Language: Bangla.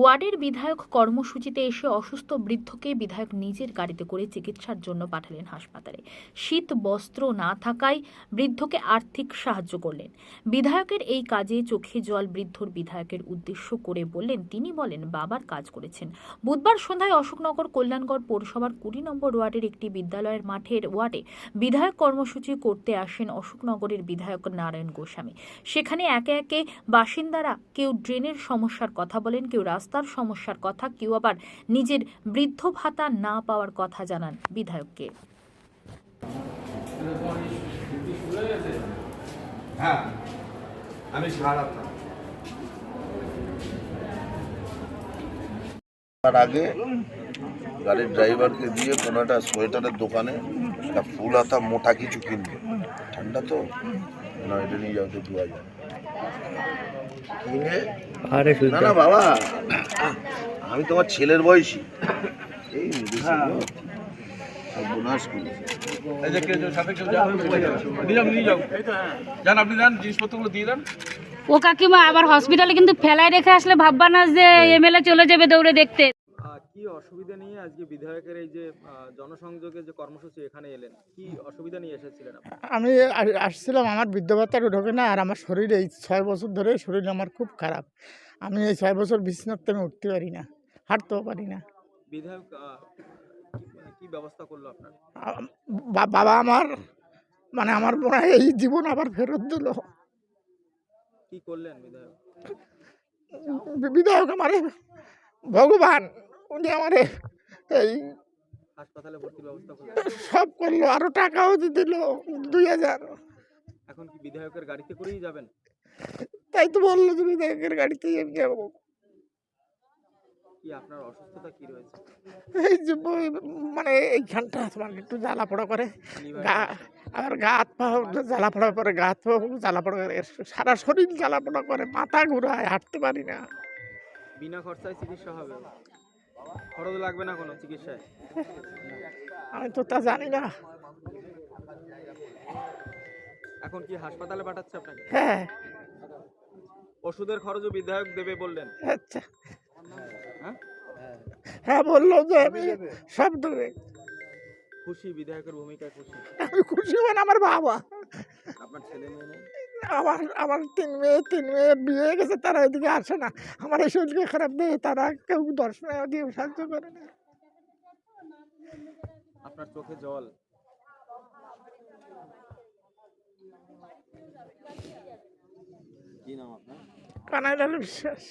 ওয়ার্ডের বিধায়ক কর্মসূচিতে এসে অসুস্থ বৃদ্ধকে বিধায়ক নিজের গাড়িতে করে চিকিৎসার জন্য পাঠালেন হাসপাতালে। শীত বস্ত্র না থাকায় বৃদ্ধকে আর্থিক সাহায্য করলেন। বিধায়কের এই কাজে চোখে জল বৃদ্ধর বিধায়কের উদ্দেশ্য করে বললেন, তিনি বলেন, বাবার কাজ করেছেন। বুধবার সন্ধ্যায় অশোকনগর কল্যাণগড় পৌরসভার কুড়ি নম্বর ওয়ার্ডের একটি বিদ্যালয়ের মাঠের ওয়ার্ডে বিধায়ক কর্মসূচি করতে আসেন অশোকনগরের বিধায়ক নারায়ণ গোস্বামী। সেখানে একে একে বাসিন্দারা কেউ ড্রেনের সমস্যার কথা বলেন, কেউ রাস্তার সমস্যার কথা কেউ আবার নিজের বৃদ্ধ ভাতা না পাওয়ার কথা জানান বিধায়ককে। হ্যাঁ আমি তার আগে গাড়ির ড্রাইভারকে দিয়ে কোনো একটা সোয়েটারের দোকানে একটা ফুল হাতা মোটা কিছু কিনবে। ঠান্ডা তো? না এটা নিয়ে যাও তো দু হাজার। না না বাবা। আমি তোমার ছেলের বয়সী। এই বোনাস এই যে কেউ সাথে কেউ যাও নিয়ে যাও। যান আপনি যান জিনিসপত্রগুলো দিয়ে দেন। ও কাকিমা আবার হসপিটালে কিন্তু ফেলায় রেখে আসলে ভাববা না যে এমএলএ চলে যাবে দৌড়ে দেখতে। কি অসুবিধা নিয়ে আজকে বিধায়কের এই যে আহ, জনসংযোগের যে কর্মসূচি এখানে এলেন কি অসুবিধা নিয়ে এসেছিলেন আমি আসছিলাম আমার বৃদ্ধ ভাতাটা ঢোকে না আর আমার শরীর এই ছয় বছর ধরে শরীর আমার খুব খারাপ। আমি এই ছয় বছর বিছনাতে আমি উঠতে পারি না হাঁটতেও পারি না। বিধায়ক কি- মানে ব্যবস্থা করল আপনার? বাবা আমার মানে আমার মনে হয় এই জীবন আবার ফেরত দিল। কি করলেন বিধায়ক? বিধায়ক আমার ভগবান উনি আমারে এই সব করল আরও টাকাও দিল দুই হাজার। এখন কি বিধায়কের গাড়িতে করেই যাবেন? তাই তো বলল যে বিধায়কের গাড়িতেই আমি যাব। আপনার অসুস্থতা কি রয়েছে? এই যে মানে এইখানটা তোমার একটু জ্বালা পোড়া করে। গা আর গা হাত পা জ্বালা পোড়া করে গা হাত পা জ্বালা পোড়া করে। সারা শরীর জ্বালা পোড়া করে মাথা ঘুরায় হাঁটতে পারি না। বিনা খরচায় চিকিৎসা হবে। খরচ লাগবে না কোনো চিকিৎসায়? আমি তো তা জানি না। এখন কি হাসপাতালে পাঠাচ্ছে আপনাকে? হ্যাঁ। ওষুধের খরচও বিধায়ক দেবে বললেন। আচ্ছা। হ্যাঁ? হ্যাঁ বলল যে আমি সব দেবে। খুশি বিধায়কের ভূমিকায় খুশি। আমি খুশি হবেন আমার বাবা। আপনার ছেলে মেয়ে নেই? আমার আমার তিন মেয়ে তিন মেয়ে বিয়ে হয়ে গেছে তারা এদিকে আসে না। আমার এই শরীরকে খারাপ দেয় তারা কেউ দর্শনে দিয়ে সাহায্য করে না। আপনার চোখে জল? কানাইলাল বিশ্বাস।